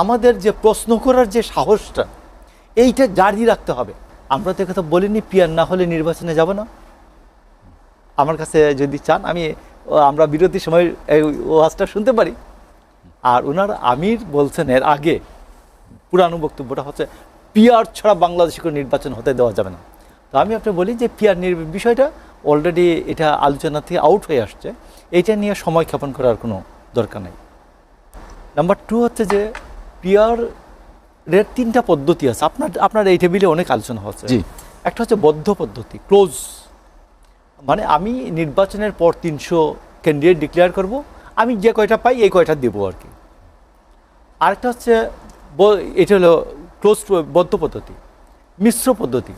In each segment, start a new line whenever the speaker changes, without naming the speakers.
আমাদের যে প্রশ্ন করার যে সাহসটা, এইটা জারি রাখতে হবে। আমরা তো কথা বলিনি, পিয়ার না হলে নির্বাচনে যাব না। আমার কাছে যদি চান, আমি আমরা বিরতির সময় এই ওয়াজটা শুনতে পারি। আর ওনার আমির বলছেন, এর আগে পুরানো বক্তব্যটা হচ্ছে, পিয়ার ছাড়া বাংলাদেশে কোনো নির্বাচন হতে দেওয়া যাবে না। তো আমি আপনি বলি যে, পিয়ার বিষয়টা অলরেডি এটা আলোচনা থেকে আউট হয়ে আসছে। এইটা নিয়ে সময় ক্ষেপণ করার কোনো দরকার নেই। নাম্বার টু হচ্ছে যে পিয়ার এর তিনটা পদ্ধতি আছে। আপনার আপনার এই টেবিলে অনেক আলোচনা হচ্ছে।
জি।
একটা হচ্ছে বদ্ধ পদ্ধতি ক্লোজ মানে আমি নির্বাচনের পর তিনশো ক্যান্ডিডেট ডিক্লেয়ার করব আমি যে কয়টা পাই এই কয়টা দেবো আর কি। আরেকটা হচ্ছে এটা হলো ক্লোজ বদ্ধ পদ্ধতি মিশ্র পদ্ধতি।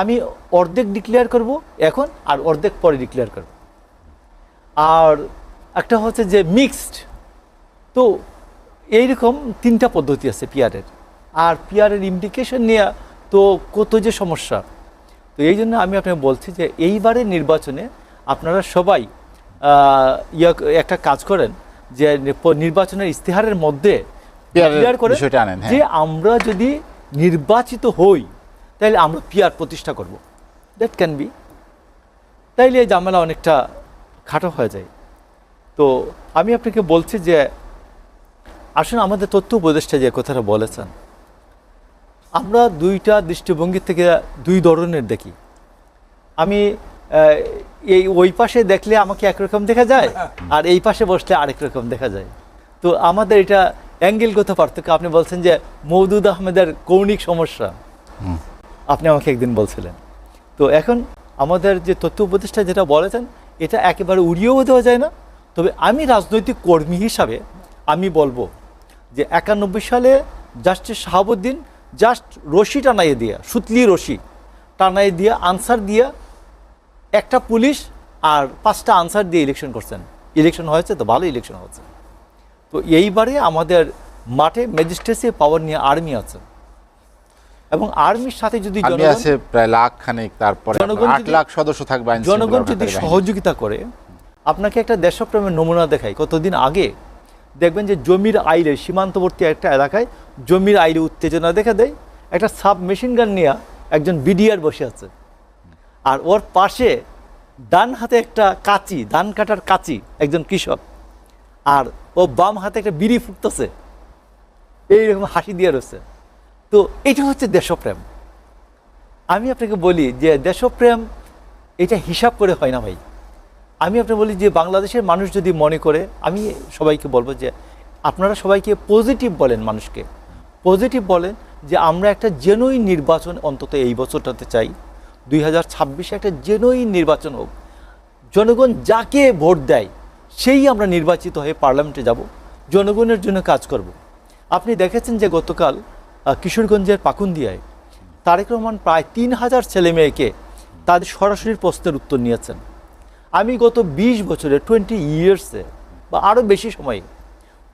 আমি অর্ধেক ডিক্লেয়ার করব এখন আর অর্ধেক পরে ডিক্লেয়ার করব। আর একটা হচ্ছে যে মিক্সড তো এইরকম তিনটা পদ্ধতি আছে পিয়ারের। আর পিয়ারের ইমপ্লিকেশন নিয়ে তো কত যে সমস্যা। তো এই জন্য আমি আপনাকে বলছি যে এইবারের নির্বাচনে আপনারা সবাই ইয়া একটা কাজ করেন যে নির্বাচনের ইস্তেহারের মধ্যে
আনেন, হ্যাঁ।
যে আমরা যদি নির্বাচিত হই তাহলে আমরা পিয়ার প্রতিষ্ঠা করব। দ্যাট ক্যান বি তাইলে এই ঝামেলা অনেকটা খাটো হয়ে যায়। তো আমি আপনাকে বলছি যে আসুন আমাদের তথ্য উপদেষ্টা যে কথাটা বলেছেন। আমরা দুইটা দৃষ্টিভঙ্গি থেকে দুই ধরনের দেখি। আমি এই ওই পাশে দেখলে আমাকে একরকম দেখা যায় আর এই পাশে বসলে আরেক রকম দেখা যায়। তো আমাদের এটা অ্যাঙ্গেলগত পার্থক্য। আপনি বলছেন যে মৌদুদ আহমেদের কৌণিক সমস্যা। আপনি আমাকে একদিন বলছিলেন। তো এখন আমাদের যে তথ্য উপদেষ্টা যেটা বলেছেন এটা একেবারে উড়িয়েও দেওয়া যায় না। তবে আমি রাজনৈতিক কর্মী হিসাবে আমি বলব যে একানব্বই সালে জাস্টিস শাহাবুদ্দিন জাস্ট রশি টানাইয়ে দিয়া সুতলি রশি টানাই দিয়া আনসার দিয়া একটা পুলিশ আর পাঁচটা আনসার দিয়ে ইলেকশন করছেন। ইলেকশন হয়েছে তো ভালো ইলেকশন হয়েছে। তো এইবারে আমাদের মাঠে ম্যাজিস্ট্রেসি পাওয়ার নিয়ে আর্মি আছে। এবং আর্মির সাথে যদি
আছে প্রায় লাখ খানেক তারপরে আট লাখ সদস্য থাকবে
জনগণ যদি সহযোগিতা করে আপনাকে একটা দেশপ্রেমের নমুনা দেখাই। কতদিন আগে দেখবেন যে জমির আইলে, সীমান্তবর্তী একটা এলাকায় জমির আইলে উত্তেজনা দেখা দেয়। একটা সাব মেশিন গান নিয়ে একজন বিডিআর বসে আছে। আর ওর পাশে ডান হাতে একটা কাচি, ধান কাটার কাচি, একজন কৃষক। আর ও বাম হাতে একটা বিড়ি ফুটতেছে। এইরকম হাসি দিয়ে রয়েছে। তো এটা হচ্ছে দেশপ্রেম। আমি আপনাকে বলি যে দেশপ্রেম এটা হিসাব করে হয় না ভাই। আমি আপনাকে বলি যে বাংলাদেশের মানুষ যদি মনে করে, আমি সবাইকে বলব যে আপনারা সবাইকে পজিটিভ বলেন মানুষকে। পজিটিভ বলেন যে আমরা একটা জেনুইন নির্বাচন অন্তত এই বছরটাতে চাই। দুই হাজার ছাব্বিশে একটা জেনুইন নির্বাচন হোক। জনগণ যাকে ভোট দেয়, সেই আমরা নির্বাচিত হয়ে পার্লামেন্টে যাব। জনগণের জন্য কাজ করব। আপনি দেখেছেন যে গতকাল কিশোরগঞ্জের পাকুন্দিয়ায় তারেক রহমান প্রায় তিন হাজার ছেলে মেয়েকে তাদের সরাসরি প্রশ্নের উত্তর নিয়েছেন। আমি গত ২০ বছরে টোয়েন্টি ইয়ার্সে বা আরও বেশি সময়ে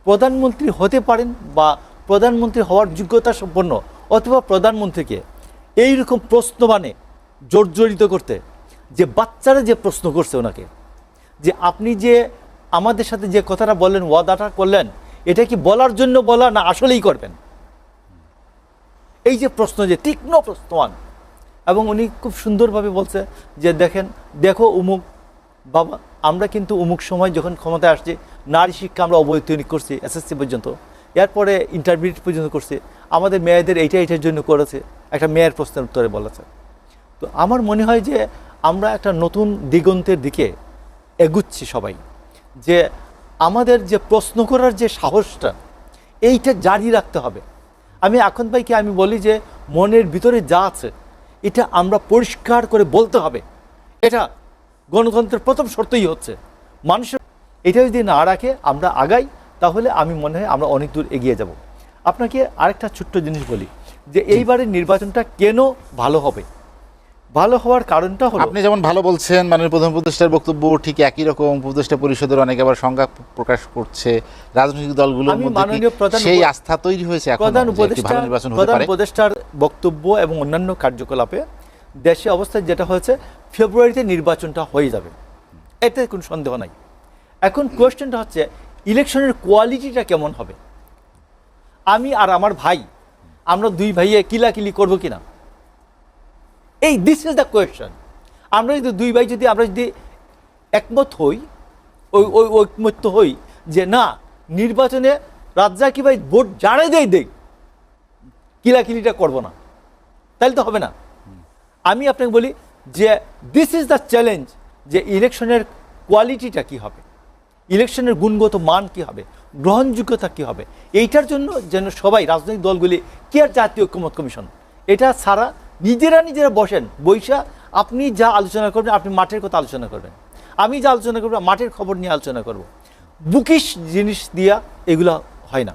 প্রধানমন্ত্রী হতে পারেন বা প্রধানমন্ত্রী হওয়ার যোগ্যতা সম্পন্ন অথবা প্রধানমন্ত্রীকে এইরকম প্রশ্ন মানে জর্জরিত করতে, যে বাচ্চারা যে প্রশ্ন করছে ওনাকে, যে আপনি যে আমাদের সাথে যে কথাটা বললেন, ওয়াদাটা করলেন, এটা কি বলার জন্য বলা না আসলেই করবেন? এই যে প্রশ্ন, যে তীক্ষ্ণ প্রশ্নমান এবং উনি খুব সুন্দরভাবে বলছে যে দেখেন, দেখো উমুক বাবা, আমরা কিন্তু অমুক সময় যখন ক্ষমতায় আসছি, নারী শিক্ষা আমরা অবৈতনিক করছি, এসএসসি পর্যন্ত। এরপরে ইন্টারমিডিয়েট পর্যন্ত করছে। আমাদের মেয়েদের এইটা এইটার জন্য করেছে। একটা মেয়ের প্রশ্নের উত্তরে বলেছে তো আমার মনে হয় যে আমরা একটা নতুন দিগন্তের দিকে এগুচ্ছি সবাই। যে আমাদের যে প্রশ্ন করার যে সাহসটা, এইটা জারি রাখতে হবে। আমি এখন ভাইকে আমি বলি যে মনের ভিতরে যা আছে, এটা আমরা পরিষ্কার করে বলতে হবে। এটা গণতন্ত্রের প্রথম শর্তই হচ্ছে মানুষের এটা যদি না রাখে আমরা আগাই তাহলে আমি মনে হয় আমরা অনেক দূর এগিয়ে যাব। আপনাকে আরেকটা ছোট্ট জিনিস বলি যে এইবারের নির্বাচনটা কেন ভালো হবে? ভালো হওয়ার কারণটা হলো
আপনি যেমন ভালো বলছেন মাননীয় প্রধান উপদেষ্টার বক্তব্য ঠিক একই রকম উপদেষ্টা পরিষদের অনেকে আবার সংজ্ঞা প্রকাশ করছে রাজনৈতিক দলগুলোর মধ্যে
প্রধান
সেই আস্থা তৈরি হয়েছে এখন
প্রধান উপদেষ্টা
নির্বাচন
প্রধান উপদেষ্টার বক্তব্য এবং অন্যান্য কার্যকলাপে দেশে অবস্থায় যেটা হয়েছে ফেব্রুয়ারিতে নির্বাচনটা হয়ে যাবে। এতে কোনো সন্দেহ নাই। এখন কোয়েশ্চেনটা হচ্ছে, ইলেকশনের কোয়ালিটিটা কেমন হবে? আমি আর আমার ভাই, আমরা দুই ভাইয়ে কিলাকিলি করব কিনা? এই দিস ইজ দ্য কোয়েশ্চেন আমরা যদি দুই ভাই যদি, আমরা যদি একমত হই, ওই ওই ঐকমত্য হই যে না, নির্বাচনে রাজ্জাকি ভাই ভোট যারাই দেয় দেখ কিলাকিলিটা করব না। তাহলে তো হবে না। আমি আপনাকে বলি যে দিস ইজ দ্য চ্যালেঞ্জ যে ইলেকশনের কোয়ালিটিটা কি হবে? ইলেকশনের গুণগত মান কি হবে? গ্রহণযোগ্যতা কি হবে? এইটার জন্য যেন সবাই, রাজনৈতিক দলগুলি কি আর জাতীয় ঐক্যমত কমিশন? এটা ছাড়া নিজেরা নিজেরা বসেন, বৈশা আপনি যা আলোচনা করবেন, আপনি মাঠের কথা আলোচনা করবেন। আমি যা আলোচনা করব, মাঠের খবর নিয়ে আলোচনা করব। বুকিশ জিনিস দিয়া এগুলো হয় না।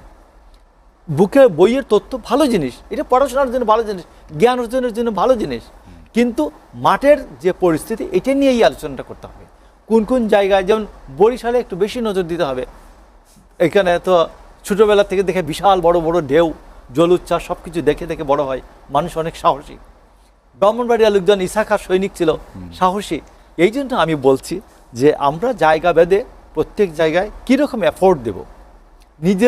বুকে বইয়ের তথ্য ভালো জিনিস, এটা পড়াশোনার জন্য ভালো জিনিস, জ্ঞান অর্জনের জন্য ভালো জিনিস। কিন্তু মাঠের যে পরিস্থিতি এটা নিয়েই আলোচনাটা করতে হবে। কোন কোন জায়গায় যেমন বরিশালে একটু বেশি নজর দিতে হবে। এখানে তো ছোটোবেলা থেকে দেখে বিশাল বড় বড় ঢেউ জল জলুচ্ছ্বাস সব কিছু দেখে দেখে বড় হয় মানুষ অনেক সাহসী। ব্রাহ্মণবাড়িয়া লোকজন ইসাখা সৈনিক ছিল সাহসী। এই জন্য আমি বলছি যে আমরা জায়গা বেঁধে প্রত্যেক জায়গায় কীরকম এফোর্ট দেব? নিজের